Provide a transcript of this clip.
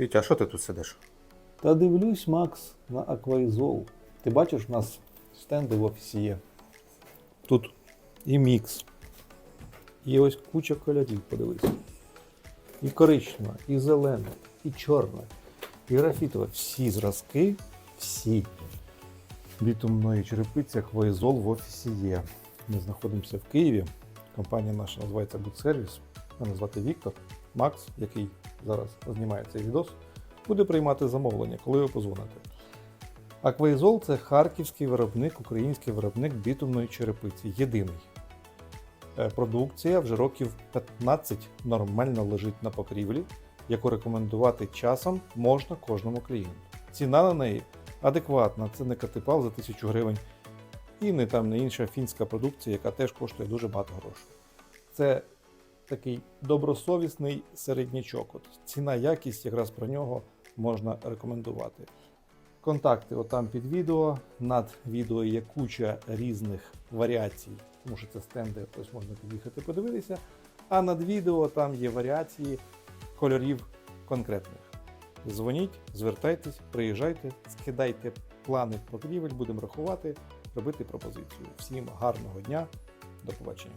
Вітя, а що ти тут сидиш? Та дивлюсь, Макс, на акваїзол. Ти бачиш, у нас стенди в офісі є. Тут і мікс. І ось куча кольорів, подивись. І коричнева, і зелена, і чорна, і графітова. Всі зразки, всі. Бітумної черепиці акваїзол в офісі є. Ми знаходимося в Києві. Компанія наша називається Будсервіс. Мене звати Віктор. Макс, який зараз знімає цей відос, буде приймати замовлення, коли ви позвоните. Акваїзол це харківський виробник, український виробник бітумної черепиці. Єдиний. Е, Продукція вже років 15 нормально лежить на покрівлі, яку рекомендувати часом можна кожному клієнту. Ціна на неї адекватна, це не катипал за 1000 гривень і не там не інша фінська продукція, яка теж коштує дуже багато грошей. Це такий добросовісний середнячок. От ціна, якість, якраз про нього можна рекомендувати. Контакти отам під відео. Над відео є куча різних варіацій, тому що це стенди, ось можна під'їхати подивитися. А над відео там є варіації кольорів конкретних. Дзвоніть, звертайтесь, приїжджайте, скидайте плани покрівель, будемо рахувати, робити пропозицію. Всім гарного дня, до побачення.